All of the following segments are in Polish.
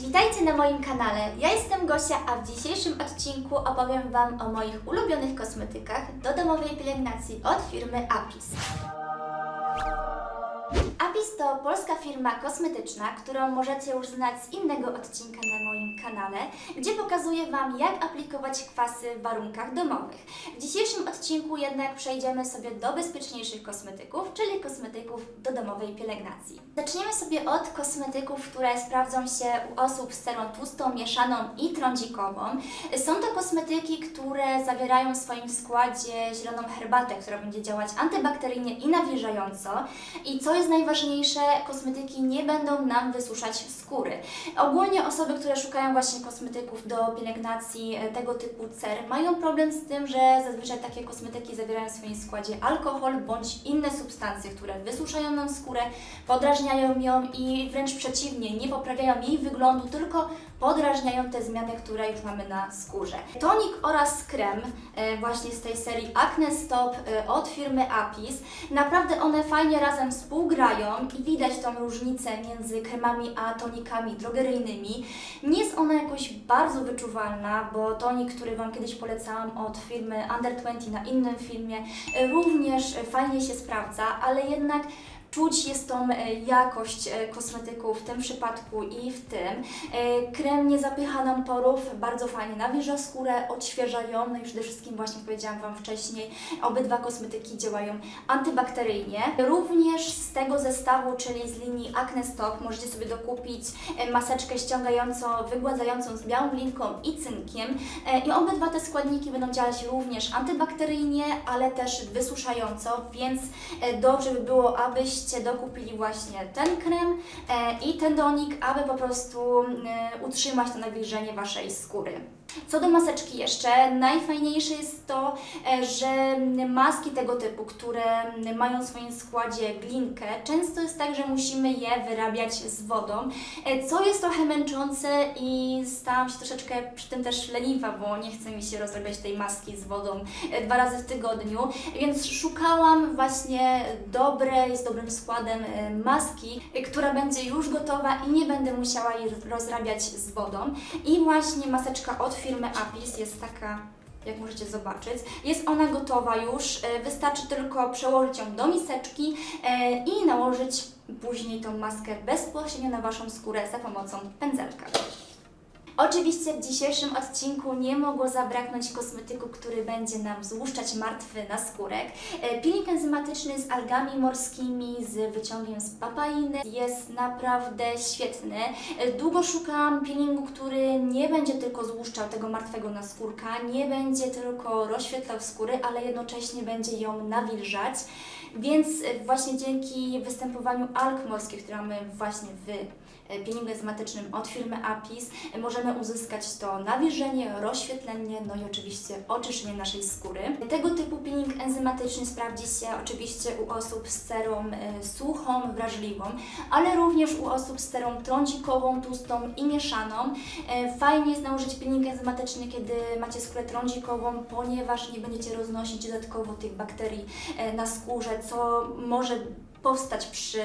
witajcie na moim kanale. Ja jestem Gosia, a w dzisiejszym odcinku opowiem Wam o moich ulubionych kosmetykach do domowej pielęgnacji od firmy Apis. Apis to polska firma kosmetyczna, którą możecie już znać z innego odcinka na moim kanale, gdzie pokazuję Wam, jak aplikować kwasy w warunkach domowych. W dzisiejszym odcinku jednak przejdziemy sobie do bezpieczniejszych kosmetyków, czyli kosmetyków do domowej pielęgnacji. Zaczniemy sobie od kosmetyków, które sprawdzą się u osób z cerą tłustą, mieszaną i trądzikową. Są to kosmetyki, które zawierają w swoim składzie zieloną herbatę, która będzie działać antybakteryjnie i nawilżająco. I co jest najważniejsze, kosmetyki nie będą nam wysuszać skóry. Ogólnie osoby, które szukają właśnie kosmetyków do pielęgnacji e, tego typu cer, mają problem z tym, że zazwyczaj takie kosmetyki zawierają w swoim składzie alkohol bądź inne substancje, które wysuszają nam skórę, podrażniają ją i wręcz przeciwnie, nie poprawiają jej wyglądu, tylko podrażniają te zmiany, które już mamy na skórze. Tonik oraz krem e, właśnie z tej serii Acne Stop e, od firmy Apis. Naprawdę one fajnie razem współgrają i widać tą różnicę między kremami a tonikami drogeryjnymi. Nie jest ona jakoś bardzo wyczuwalna, bo tonik, który Wam kiedyś polecałam od firmy Under 20 na innym filmie, również fajnie się sprawdza, ale jednak Czuć jest tą e, jakość e, kosmetyku w tym przypadku i w tym. E, Krem nie zapycha nam porów, bardzo fajnie nawilża skórę, odświeża ją, no i przede wszystkim właśnie powiedziałam Wam wcześniej, obydwa kosmetyki działają antybakteryjnie. Również z tego zestawu, czyli z linii Acne Stop, możecie sobie dokupić maseczkę ściągającą, wygładzającą z białą linką i cynkiem. I obydwa te składniki będą działać również antybakteryjnie, ale też wysuszająco, więc dobrze by było, abyście dokupili właśnie ten krem e, i ten donik, aby po prostu e, utrzymać to nawilżenie Waszej skóry. Co do maseczki jeszcze, najfajniejsze jest to, e, że maski tego typu, które mają w swoim składzie glinkę, często jest tak, że musimy je wyrabiać z wodą, e, co jest trochę męczące i stałam się troszeczkę przy tym też leniwa, bo nie chce mi się rozrabiać tej maski z wodą e, dwa razy w tygodniu, więc szukałam właśnie dobrej, z dobrym składem maski, która będzie już gotowa i nie będę musiała jej rozrabiać z wodą. I właśnie maseczka od firmy Apis jest taka jak możecie zobaczyć. Jest ona gotowa już, e, wystarczy tylko przełożyć ją do miseczki e, i nałożyć później tą maskę bezpośrednio na Waszą skórę za pomocą pędzelka. Oczywiście w dzisiejszym odcinku nie mogło zabraknąć kosmetyku, który będzie nam złuszczać martwy naskórek. E, Peeling enzymatyczny z algami morskimi, z wyciągiem z papainy jest naprawdę świetny. E, Długo szukałam peelingu, który nie będzie tylko złuszczał tego martwego naskórka, nie będzie tylko rozświetlał skóry, ale jednocześnie będzie ją nawilżać. Więc e, właśnie dzięki występowaniu alg morskich, które mamy właśnie w e, peelingu enzymatycznym od firmy Apis, e, możemy uzyskać to nawilżenie, rozświetlenie, no i oczywiście oczyszczenie naszej skóry. Tego typu peeling enzymatyczny sprawdzi się oczywiście u osób z cerą e, suchą, wrażliwą, ale również u osób z cerą trądzikową, tłustą i mieszaną. Fajnie jest nałożyć peeling enzymatyczny, kiedy macie skórę trądzikową, ponieważ nie będziecie roznosić dodatkowo tych bakterii na skórze, co może powstać przy,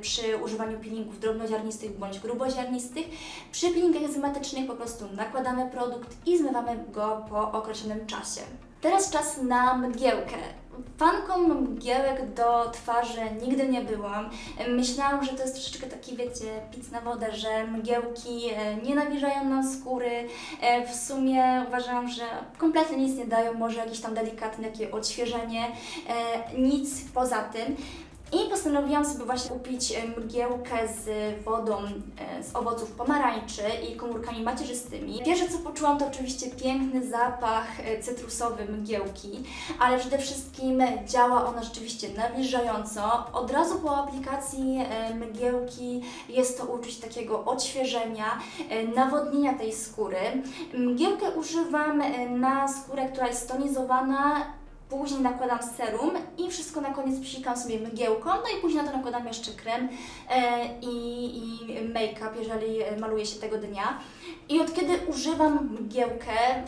przy używaniu peelingów drobnoziarnistych bądź gruboziarnistych. Przy peelingach enzymatycznych po prostu nakładamy produkt i zmywamy go po określonym czasie. Teraz czas na mgiełkę. Fanką mgiełek do twarzy nigdy nie byłam. Myślałam, że to jest troszeczkę taki, wiecie, pic na wodę, że mgiełki e, nie nawilżają nam skóry. E, W sumie uważam, że kompletnie nic nie dają, może jakieś tam delikatne takie odświeżenie, e, nic poza tym. I postanowiłam sobie właśnie kupić e, mgiełkę z wodą e, z owoców pomarańczy i komórkami macierzystymi. Pierwsze co poczułam to oczywiście piękny zapach e, cytrusowy mgiełki, ale przede wszystkim działa ona rzeczywiście nawilżająco. Od razu po aplikacji mgiełki jest to uczuć takiego odświeżenia, nawodnienia tej skóry. Mgiełkę używam na skórę, która jest tonizowana Później nakładam serum i wszystko na koniec psikam sobie mgiełką, no i później na to nakładam jeszcze krem e, i, i make-up, jeżeli maluję się tego dnia. I od kiedy używam mgiełkę, e,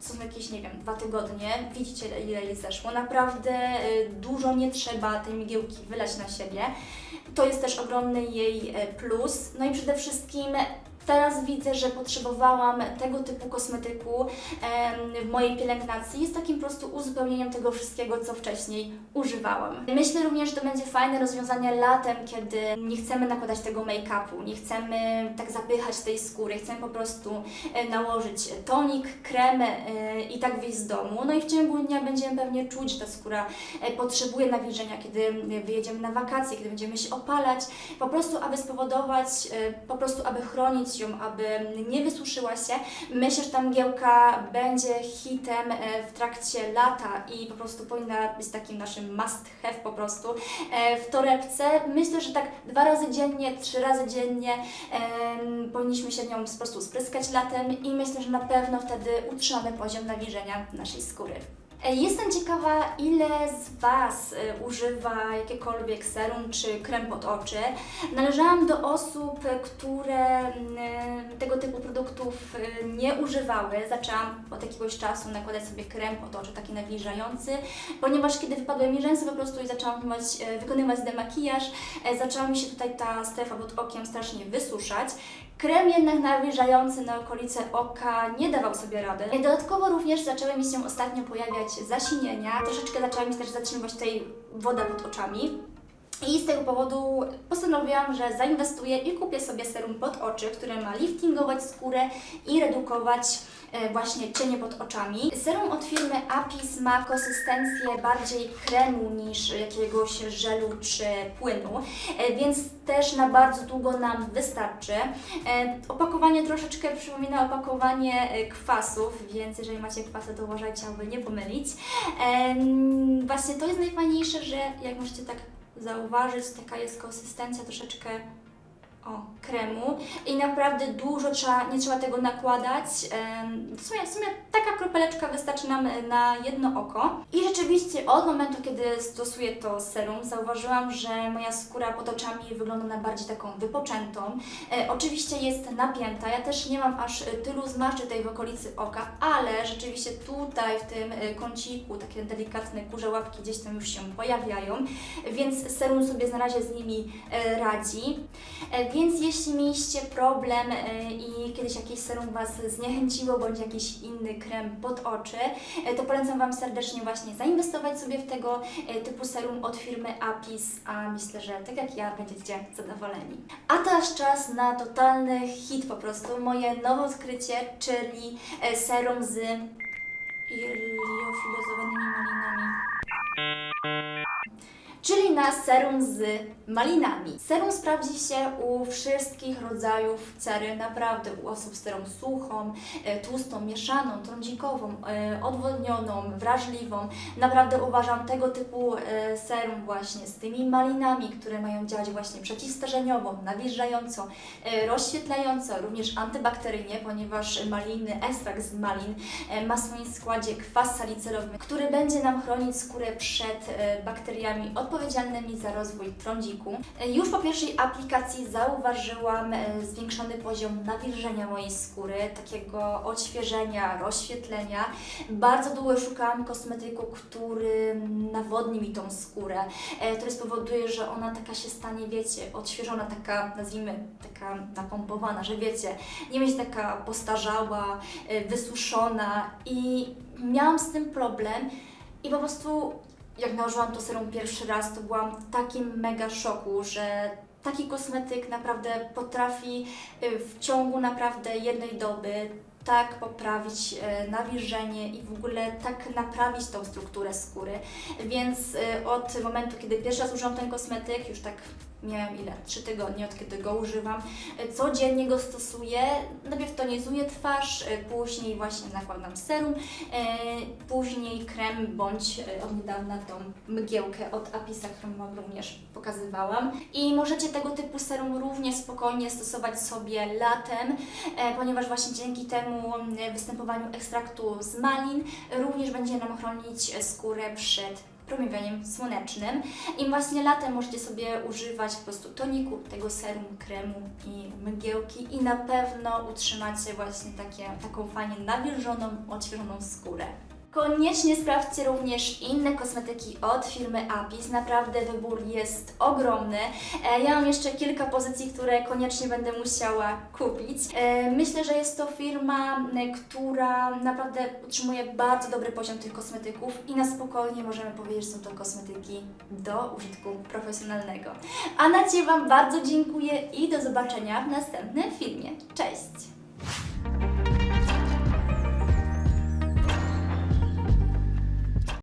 są jakieś, nie wiem, dwa tygodnie, widzicie ile jej zeszło, naprawdę e, dużo nie trzeba tej mgiełki wylać na siebie. To jest też ogromny jej e, plus. No i przede wszystkim teraz widzę, że potrzebowałam tego typu kosmetyku w mojej pielęgnacji. Jest takim prostu uzupełnieniem tego wszystkiego, co wcześniej używałam. Myślę również, że to będzie fajne rozwiązanie latem, kiedy nie chcemy nakładać tego make-upu, nie chcemy tak zapychać tej skóry, chcemy po prostu e, nałożyć tonik, krem e, i tak wyjść z domu. No i w ciągu dnia będziemy pewnie czuć, że ta skóra e, potrzebuje nawilżenia, kiedy wyjedziemy na wakacje, kiedy będziemy się opalać, po prostu aby spowodować, po prostu aby chronić aby nie wysuszyła się. Myślę, że ta mgiełka będzie hitem e, w trakcie lata i po prostu powinna być takim naszym must have po prostu e, w torebce. Myślę, że tak dwa razy dziennie, trzy razy dziennie powinniśmy się nią po prostu spryskać latem i myślę, że na pewno wtedy utrzymamy poziom nawilżenia naszej skóry. E, Jestem ciekawa, ile z Was e, używa jakiekolwiek serum czy krem pod oczy. Należałam do osób, e, które mm, tego typu produktów nie używały. Zaczęłam od jakiegoś czasu nakładać sobie krem pod oczy, taki nawilżający, ponieważ kiedy wypadły mi rzęsy po prostu i zaczęłam wykonywać, demakijaż, zaczęła mi się tutaj ta strefa pod okiem strasznie wysuszać. Krem jednak nawilżający na okolice oka nie dawał sobie rady. Dodatkowo również zaczęły mi się ostatnio pojawiać zasinienia. Troszeczkę zaczęła mi też zatrzymywać tutaj woda pod oczami. I z tego powodu postanowiłam, że zainwestuję i kupię sobie serum pod oczy, które ma liftingować skórę i redukować e, właśnie cienie pod oczami. Serum od firmy Apis ma konsystencję bardziej kremu niż jakiegoś żelu czy płynu, e, więc też na bardzo długo nam wystarczy. E, Opakowanie troszeczkę przypomina opakowanie kwasów, więc jeżeli macie kwasy, to uważajcie, aby nie pomylić. Właśnie to jest najfajniejsze, że jak możecie tak zauważyć, taka jest konsystencja troszeczkę o, kremu i naprawdę dużo trzeba, nie trzeba tego nakładać. W sumie, w sumie taka kropeleczka wystarczy nam na jedno oko. I rzeczywiście od momentu, kiedy stosuję to serum, zauważyłam, że moja skóra pod oczami wygląda na bardziej taką wypoczętą. E, oczywiście jest napięta, ja też nie mam aż tylu zmarszczek tutaj w okolicy oka, ale rzeczywiście tutaj w tym e, kąciku takie delikatne kurze łapki gdzieś tam już się pojawiają, więc serum sobie na razie z nimi e, radzi. E, Więc jeśli mieliście problem e, i kiedyś jakieś serum Was zniechęciło, bądź jakiś inny krem pod oczy, e, to polecam Wam serdecznie właśnie zainwestować sobie w tego e, typu serum od firmy Apis, a myślę, że tak jak ja będziecie zadowoleni. A teraz czas na totalny hit po prostu, moje nowe odkrycie, czyli e, serum z liofilozowanymi malinami czyli na serum z malinami. Serum sprawdzi się u wszystkich rodzajów cery, naprawdę u osób z cerą suchą, e, tłustą, mieszaną, trądzikową, e, odwodnioną, wrażliwą. Naprawdę uważam tego typu e, serum właśnie z tymi malinami, które mają działać właśnie przeciwstarzeniowo, nawilżająco, e, rozświetlająco, również antybakteryjnie, ponieważ maliny, ekstrakt z malin ma w swoim składzie kwas salicylowy, który będzie nam chronić skórę przed bakteriami odpowiedzialnymi za rozwój trądziku. E, Już po pierwszej aplikacji zauważyłam e, zwiększony poziom nawilżenia mojej skóry, takiego odświeżenia, rozświetlenia. Bardzo długo szukałam kosmetyku, który nawodni mi tą skórę, e, który spowoduje, że ona taka się stanie, wiecie, odświeżona, taka nazwijmy, taka napompowana, że wiecie, nie będzie taka postarzała, wysuszona i miałam z tym problem i po prostu jak nałożyłam to serum pierwszy raz, to byłam w takim mega szoku, że taki kosmetyk naprawdę potrafi y, w ciągu naprawdę jednej doby tak poprawić e, nawilżenie i w ogóle tak naprawić tą strukturę skóry. Więc e, od momentu, kiedy pierwszy raz użyłam ten kosmetyk, już tak miałam ile? 3 tygodnie od kiedy go używam. Codziennie go stosuję. Najpierw tonizuję twarz, e, później właśnie nakładam serum, e, później krem bądź e, od niedawna tą mgiełkę od Apisa, którą Wam również pokazywałam. I możecie tego typu serum również spokojnie stosować sobie latem, ponieważ właśnie dzięki temu m, występowaniu ekstraktu z malin również będzie nam chronić skórę przed promieniowaniem słonecznym. I właśnie latem możecie sobie używać po prostu toniku, tego serum, kremu i mgiełki i na pewno utrzymacie właśnie takie, taką fajnie nawilżoną, odświeżoną skórę. Koniecznie sprawdźcie również inne kosmetyki od firmy Apis. Naprawdę wybór jest ogromny. E, Ja mam jeszcze kilka pozycji, które koniecznie będę musiała kupić. E, Myślę, że jest to firma, która naprawdę utrzymuje bardzo dobry poziom tych kosmetyków i na spokojnie możemy powiedzieć, że są to kosmetyki do użytku profesjonalnego. A na Ciebie Wam bardzo dziękuję i do zobaczenia w następnym filmie. Cześć!